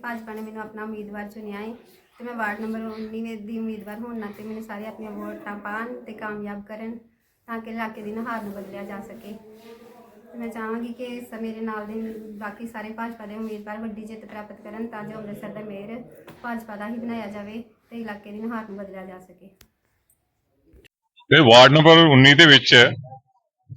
ਭਾਜਪਾ ਨੇ ਮੈਨੂੰ ਆਪਣਾ ਉਮੀਦਵਾਰ ਚੁਣਿਆ ਹੈ ਤੇ ਮੈਂ ਵਾਰਡ ਨੰਬਰ 19 ਦੀ ਉਮੀਦਵਾਰ ਹੋਣ ਨਾਤੇ ਮੈਨੂੰ ਸਾਰੇ ਆਪਣੀਆਂ ਵੋਟਾਂ ਪਾਣ ਤੇ ਕਾਮਯਾਬ ਕਰਨ ਤਾਂ ਕਿ ਇਲਾਕੇ ਦੀ ਨਹਾਰ ਨੂੰ ਬਦਲਿਆ ਜਾ ਸਕੇ। ਮੈਂ ਚਾਹਾਂਗੀ ਕਿ ਸ- ਮੇਰੇ ਨਾਲ ਦੇ ਬਾਕੀ ਸਾਰੇ ਭਾਜਪਾ ਦੇ ਉਮੀਦਵਾਰ ਵੱਡੀ ਜਿੱਤ ਪ੍ਰਾਪਤ ਕਰਨ ਤਾਂ ਜੋ ਅੰਮ੍ਰਿਤਸਰ ਦਾ ਮੇਅਰ ਭਾਜਪਾ ਦਾ ਹੀ ਬਣਾਇਆ ਜਾਵੇ ਤੇ ਇਲਾਕੇ ਦੀ ਨਹਾਰ ਨੂੰ ਬਦਲਿਆ ਜਾ ਸਕੇ। ਤੇ ਵਾਰਡ ਨੰਬਰ 19 ਦੇ ਵਿੱਚ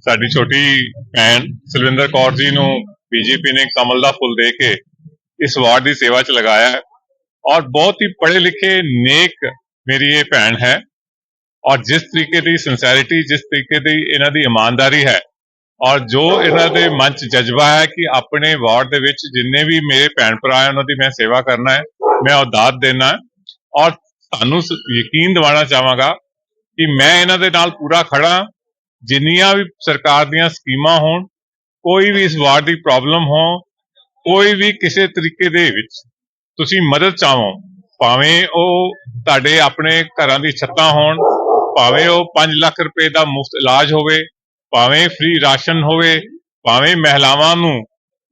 ਸਾਡੀ ਛੋਟੀ ਭੈਣ ਸਲਵਿੰਦਰ ਕੌਰ ਜੀ ਨੂੰ ਬੀਜੇਪੀ ਨੇ ਕਮਲ ਦਾ ਫੁੱਲ ਦੇ ਕੇ ਇਸ ਵਾਰਡ ਦੀ ਸੇਵਾ 'ਚ ਲਗਾਇਆ ਹੈ ਔਰ ਬਹੁਤ ਹੀ ਪੜ੍ਹੇ ਲਿਖੇ ਨੇਕ ਮੇਰੀ ਇਹ ਭੈਣ ਹੈ ਔਰ ਜਿਸ ਤਰੀਕੇ ਦੀ ਸਿੰਸੈਰਿਟੀ ਜਿਸ ਤਰੀਕੇ ਦੀ ਇਹਨਾਂ ਦੀ ਇਮਾਨਦਾਰੀ ਹੈ ਔਰ ਜੋ ਇਹਨਾਂ ਦੇ ਮਨ 'ਚ ਜਜ਼ਬਾ ਹੈ ਕਿ ਆਪਣੇ ਵਾਰਡ ਦੇ ਵਿੱਚ ਜਿੰਨੇ ਵੀ ਮੇਰੇ ਭੈਣ ਭਰਾ ਹੈ ਉਹਨਾਂ ਦੀ ਮੈਂ ਸੇਵਾ ਕਰਨਾ ਹੈ ਮੈਂ ਉਹ ਦੇਣਾ ਔਰ ਤੁਹਾਨੂੰ ਯਕੀਨ ਦਿਵਾਉਣਾ ਚਾਹਾਂਗਾ ਕਿ ਮੈਂ ਇਹਨਾਂ ਦੇ ਨਾਲ ਪੂਰਾ ਖੜਾ ਜਿੰਨੀਆਂ ਵੀ ਸਰਕਾਰ ਦੀਆਂ ਸਕੀਮਾਂ ਹੋਣ ਕੋਈ ਵੀ ਇਸ ਵਾਰਡ ਦੀ ਪ੍ਰੋਬਲਮ ਹੋ ਕੋਈ ਵੀ ਕਿਸੇ ਤਰੀਕੇ ਦੇ ਵਿੱਚ ਤੁਸੀਂ ਮਦਦ ਚਾਹੋ ਭਾਵੇਂ ਉਹ ਤੁਹਾਡੇ ਆਪਣੇ ਘਰਾਂ ਦੀ ਛੱਤਾਂ ਹੋਣ ਭਾਵੇਂ ਉਹ 5 ਲੱਖ ਰੁਪਏ ਦਾ ਮੁਫਤ ਇਲਾਜ ਹੋਵੇ ਭਾਵੇਂ ਫ੍ਰੀ ਰਾਸ਼ਨ ਹੋਵੇ ਭਾਵੇਂ ਮਹਿਲਾਵਾਂ ਨੂੰ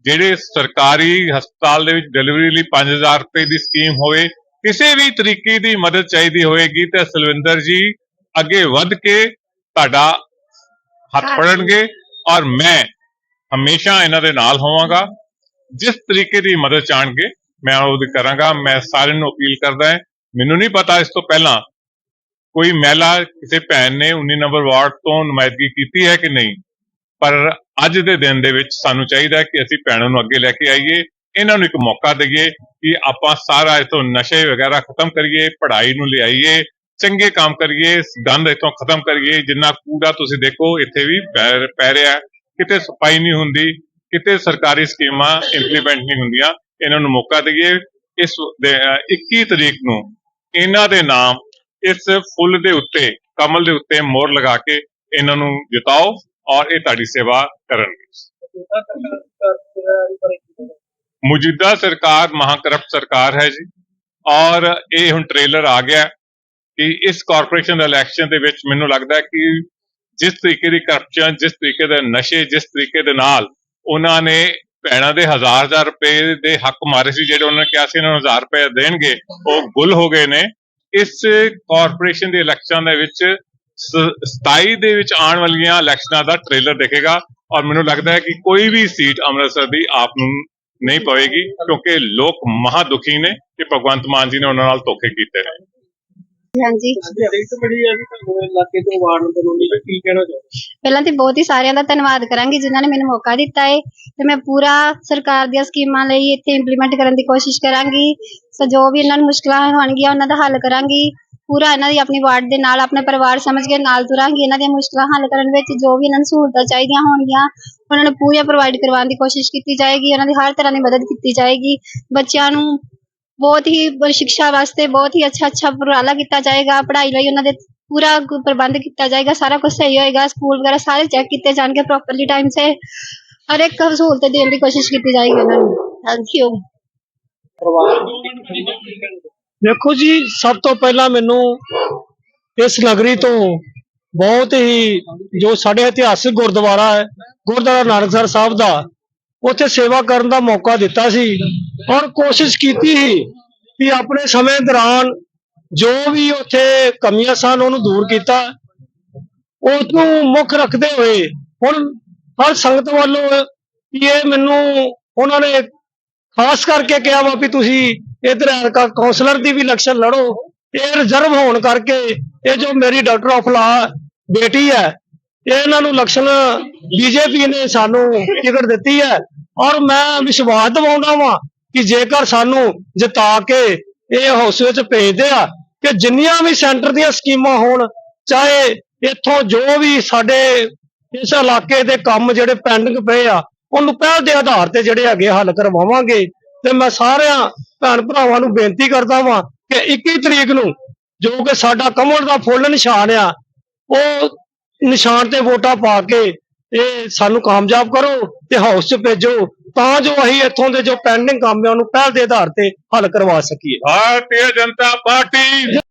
ਜਿਹੜੇ ਸਰਕਾਰੀ ਹਸਪਤਾਲ ਦੇ ਵਿੱਚ ਡਿਲੀਵਰੀ ਲਈ 5000 ਰੁਪਏ ਦੀ ਸਕੀਮ ਹੋਵੇ ਕਿਸੇ ਵੀ ਤਰੀਕੇ ਦੀ ਮਦਦ ਚਾਹੀਦੀ ਹੋਏਗੀ ਤੇ ਸਲਵਿੰਦਰ ਜੀ ਅੱਗੇ ਵੱਧ ਕੇ ਤੁਹਾਡਾ ਹੱਥ ਫੜਨਗੇ ਔਰ ਮੈਂ ਹਮੇਸ਼ਾ ਇਹਨਾਂ ਦੇ ਨਾਲ ਹੋਵਾਂਗਾ। ਜਿਸ ਤਰੀਕੇ ਦੀ ਮਦਦ ਚਾਹਣਗੇ, ਮੈਂ ਉਹਦੀ ਕਰਾਂਗਾ, ਮੈਂ ਸਾਰਿਆਂ ਨੂੰ ਅਪੀਲ ਕਰਦਾ ਹਾਂ। ਮੈਨੂੰ ਨਹੀਂ ਪਤਾ ਇਸ ਤੋਂ ਪਹਿਲਾਂ ਕੋਈ ਮਹਿਲਾ, ਕਿਸੇ ਭੈਣ ਨੇ 19 ਨੰਬਰ ਵਾਰਡ ਤੋਂ ਨੁਮਾਇੰਦਗੀ ਕੀਤੀ ਹੈ ਕਿ ਨਹੀਂ। ਪਰ ਅੱਜ ਦੇ ਦਿਨ ਦੇ ਵਿੱਚ ਸਾਨੂੰ ਚਾਹੀਦਾ ਕਿ ਅਸੀਂ ਭੈਣਾਂ ਨੂੰ ਅੱਗੇ ਲੈ ਕੇ ਆਈਏ, ਇਹਨਾਂ ਨੂੰ ਇੱਕ ਮੌਕਾ ਦਈਏ ਕਿ ਆਪਾਂ ਸਾਰਾ ਇਥੋਂ ਨਸ਼ੇ ਵਗੈਰਾ ਖਤਮ ਕਰੀਏ, ਪੜ੍ਹਾਈ ਨੂੰ ਲਿਆਈਏ ਚੰਗੇ ਕੰਮ ਕਰੀਏ, ਗੰਦ ਇਥੋਂ ਖਤਮ ਕਰੀਏ, ਜਿੰਨਾ ਕੂੜਾ ਤੁਸੀਂ ਦੇਖੋ, ਇੱਥੇ ਵੀ ਪੈ- ਪੈ ਰਿਹਾ ਕਿਤੇ ਸਫ਼ਾਈ ਨਹੀਂ ਹੁੰਦੀ ਕਿਤੇ ਸਰਕਾਰੀ ਸਕੀਮਾਂ ਇੰਪਲੀਮੈਂਟ ਨਹੀਂ ਹੁੰਦੀਆਂ, ਇਹਨਾਂ ਨੂੰ ਮੌਕਾ ਦਈਏ। ਇਸ 21 ਤਰੀਕ ਨੂੰ ਇਹਨਾਂ ਦੇ ਨਾਮ ਇਸ ਫੁੱਲ ਦੇ ਉੱਤੇ, ਕਮਲ ਦੇ ਉੱਤੇ ਮੋਹਰ ਲਗਾ ਕੇ ਇਹਨਾਂ ਨੂੰ ਜਿਤਾਓ ਔਰ ਇਹ ਤੁਹਾਡੀ ਸੇਵਾ ਕਰਨਗੇ। ਮੌਜੂਦਾ ਸਰਕਾਰ ਮਹਾਕਰਪਟ ਸਰਕਾਰ ਹੈ ਜੀ। ਔਰ ਇਹ ਹੁਣ ਟ੍ਰੇਲਰ ਆ ਗਿਆ ਕਿ ਇਸ ਕਾਰਪੋਰੇਸ਼ਨ ਦੇ ਇਲੈਕਸ਼ਨ ਦੇ ਵਿੱਚ ਮੈਨੂੰ ਲੱਗਦਾ ਕਿ ਜਿਸ ਤਰੀਕੇ ਦੀ ਕਰਪਸ਼ਨ, ਜਿਸ ਤਰੀਕੇ ਦੇ ਨਸ਼ੇ, ਜਿਸ ਤਰੀਕੇ ਦੇ ਨਾਲ ਉਹਨਾਂ ਨੇ ਭੈਣਾਂ ਦੇ ਹਜ਼ਾਰ ਹਜ਼ਾਰ ਰੁਪਏ ਦੇ ਹੱਕ ਮਾਰੇ ਸੀ, ਜਿਹੜੇ ਉਹਨਾਂ ਨੇ ਕਿਹਾ ਸੀ ਇਹਨਾਂ ਨੂੰ ਹਜ਼ਾਰ ਰੁਪਏ ਦੇਣਗੇ, ਉਹ ਗੁੱਲ ਹੋ ਗਏ ਨੇ। ਇਸ ਕਾਰਪੋਰੇਸ਼ਨ ਦੇ ਇਲੈਕਸ਼ਨ ਦੇ ਵਿੱਚ ਸ- 27 ਦੇ ਵਿੱਚ ਆਉਣ ਵਾਲੀਆਂ ਇਲੈਕਸ਼ਨਾਂ ਦਾ ਟ੍ਰੇਲਰ ਦੇਖੇਗਾ ਔਰ ਮੈਨੂੰ ਲੱਗਦਾ ਹੈ ਕਿ ਕੋਈ ਵੀ ਸੀਟ ਅੰਮ੍ਰਿਤਸਰ ਦੀ ਆਪ ਨੂੰ ਨਹੀਂ ਪਵੇਗੀ, ਕਿਉਂਕਿ ਲੋਕ ਮਹਾ ਦੁਖੀ ਨੇ ਕਿ ਭਗਵੰਤ ਮਾਨ ਜੀ ਨੇ ਉਹਨਾਂ ਨਾਲ ਧੋਖੇ ਕੀਤੇ ਨੇ। ਹਾਂਜੀ। ਇੱਕ ਬੜੀ ਹੈ ਕਿ ਤੁਹਾਨੂੰ ਇਲਾਕੇ ਤੋਂ ਵਾਰਡ ਨੰਬਰ 19 ਦਾ ਕੀ ਕਹਿਣਾ ਚਾਹੁੰਦੇ ਪਹਿਲਾਂ ਤੇ ਬਹੁਤ ਹੀ ਸਾਰਿਆਂ ਦਾ ਧੰਨਵਾਦ ਕਰਾਂਗੀ ਜਿਨ੍ਹਾਂ ਨੇ ਮੈਨੂੰ ਮੌਕਾ ਦਿੱਤਾ ਹੈ ਤੇ ਮੈਂ ਪੂਰਾ ਸਰਕਾਰ ਦੀਆਂ ਸਕੀਮਾਂ ਲਈ ਇੱਥੇ ਇੰਪਲੀਮੈਂਟ ਕਰਨ ਦੀ ਕੋਸ਼ਿਸ਼ ਕਰਾਂਗੀ। ਸੋ ਜੋ ਵੀ ਇਹਨਾਂ ਨੂੰ ਮੁਸ਼ਕਲਾਂ ਹੋਣਗੀਆਂ ਉਹਨਾਂ ਦਾ ਹੱਲ ਕਰਾਂਗੀ। ਪੂਰਾ ਇਹਨਾਂ ਦੀ ਆਪਣੀ ਵਾਰਡ ਦੇ ਨਾਲ ਆਪਣੇ ਪਰਿਵਾਰ ਸਮਝ ਕੇ ਨਾਲ ਤੁਰਾਂਗੀ। ਇਹਨਾਂ ਦੀਆਂ ਮੁਸ਼ਕਲਾਂ ਹੱਲ ਕਰਨ ਵਿੱਚ ਜੋ ਵੀ ਇਹਨਾਂ ਨੂੰ ਸਹੂਲਤਾਂ ਚਾਹੀਦੀਆਂ ਹੋਣਗੀਆਂ ਉਹਨਾਂ ਨੂੰ ਪੂਰੀਆਂ ਪ੍ਰੋਵਾਈਡ ਕਰਵਾਉਣ ਦੀ ਕੋਸ਼ਿਸ਼ ਕੀਤੀ ਜਾਏਗੀ। ਉਹਨਾਂ ਦੀ ਹਰ ਤਰ੍ਹਾਂ ਦੀ ਮਦਦ ਕੀਤੀ ਜਾਏਗੀ। ਬੱਚਿਆਂ ਨੂੰ ਬਹੁਤ ਹੀ ਸਿੱਖਿਆ ਵਾਸਤੇ ਬਹੁਤ ਹੀ ਅੱਛਾ ਅੱਛਾ ਉਪਰਾਲਾ ਕੀਤਾ ਜਾਏਗਾ, ਪੜ੍ਹਾਈ ਲਈ ਉਹਨਾਂ ਦੇ ਪੂਰਾ ਪ੍ਰਬੰਧ ਕੀਤਾ ਜਾਏਗਾ, ਸਾਰਾ ਕੁਝ ਸਹੀ ਹੋਏਗਾ, ਸਕੂਲ ਵਗੈਰਾ ਸਾਰੇ ਚੈੱਕ ਕੀਤੇ ਜਾਣਗੇ ਪ੍ਰੋਪਰਲੀ ਟਾਈਮ ਸੇ ਹਰ ਇੱਕ ਸਹੂਲਤ ਦੇਣ ਦੀ ਕੋਸ਼ਿਸ਼ ਕੀਤੀ ਜਾਏਗੀ ਉਹਨਾਂ ਨੂੰ। ਥੈਂਕ ਯੂ ਦੇਖੋ ਜੀ, ਸਭ ਤੋਂ ਪਹਿਲਾਂ ਮੈਨੂੰ ਇਸ ਨਗਰੀ ਤੋਂ ਬਹੁਤ ਹੀ ਜੋ ਸਾਡੇ ਇਤਿਹਾਸਿਕ ਗੁਰਦੁਆਰਾ ਹੈ, ਗੁਰਦੁਆਰਾ ਨਾਨਕਸਰ ਸਾਹਿਬ ਦਾ ਉੱਥੇ ਸੇਵਾ ਕਰਨ ਦਾ ਮੌਕਾ ਦਿੱਤਾ ਸੀ ਔਰ ਕੋਸ਼ਿਸ਼ ਕੀਤੀ ਸੀ ਕਿ ਆਪਣੇ ਸਮੇਂ ਦੌਰਾਨ ਜੋ ਵੀ ਉੱਥੇ ਕਮੀਆਂ ਸਨ ਉਹਨੂੰ ਦੂਰ ਕੀਤਾ। ਉਸ ਨੂੰ ਮੁੱਖ ਰੱਖਦੇ ਹੋਏ ਹੁਣ ਹਰ ਸੰਗਤ ਵੱਲੋਂ ਇਹ ਮੈਨੂੰ ਉਹਨਾਂ ਨੇ ਖਾਸ ਕਰਕੇ ਕਿਹਾ ਵਾ ਵੀ ਤੁਸੀਂ ਇਧਰ ਐਲਕਾ ਕਾਉਂਸਲਰ ਦੀ ਵੀ ਇਲੈਕਸ਼ਨ ਲੜੋ। ਇਹ ਰਿਜ਼ਰਵ ਹੋਣ ਕਰਕੇ ਇਹ ਜੋ ਮੇਰੀ ਡਾਕਟਰ ਆਫ ਲਾ ਬੇਟੀ ਹੈ ਇਹਨਾਂ ਨੂੰ ਇਲੈਕਸ਼ਨ ਬੀਜੇਪੀ ਨੇ ਸਾਨੂੰ ਟਿਕਟ ਦਿੱਤੀ ਹੈ। ਔਰ ਮੈਂ ਵਿਸ਼ਵਾਸ ਦਿਵਾਉਂਦਾ ਵਾਂ ਕਿ ਜੇਕਰ ਸਾਨੂੰ ਜਿਤਾ ਕੇ ਇਹ ਹਾਊਸ ਵਿੱਚ ਭੇਜਦੇ ਆ, ਕਿ ਜਿੰਨੀਆਂ ਵੀ ਸੈਂਟਰ ਦੀਆਂ ਸਕੀਮਾਂ ਹੋਣ, ਚਾਹੇ ਇੱਥੋਂ ਜੋ ਵੀ ਸਾਡੇ ਇਸ ਇਲਾਕੇ ਦੇ ਕੰਮ ਜਿਹੜੇ ਪੈਂਡਿੰਗ ਪਏ ਆ, ਉਹਨੂੰ ਪਹਿਲ ਦੇ ਆਧਾਰ ਤੇ ਜਿਹੜੇ ਹੈਗੇ ਹੱਲ ਕਰਵਾਵਾਂਗੇ। ਤੇ ਮੈਂ ਸਾਰਿਆਂ ਭੈਣ ਭਰਾਵਾਂ ਨੂੰ ਬੇਨਤੀ ਕਰਦਾ ਵਾਂ ਕਿ 21 ਤਰੀਕ ਨੂੰ ਜੋ ਕਿ ਸਾਡਾ ਕਮਲ ਦਾ ਫੁੱਲ ਨਿਸ਼ਾਨ ਆ, ਉਹ ਨਿਸ਼ਾਨ ਤੇ ਵੋਟਾਂ ਪਾ ਕੇ ਇਹ ਸਾਨੂੰ ਕਾਮਯਾਬ ਕਰੋ। ਤੇ ਹਾਊਸ 'ਚ ਭੇਜੋ, ਤਾਂ ਜੋ ਅਸੀਂ ਇੱਥੋਂ ਦੇ ਜੋ ਪੈਂਡਿੰਗ ਕੰਮ ਆ ਉਹਨੂੰ ਪਹਿਲ ਦੇ ਆਧਾਰ ਤੇ ਹੱਲ ਕਰਵਾ ਸਕੀਏ। ਭਾਰਤੀ ਜਨਤਾ ਪਾਰਟੀ।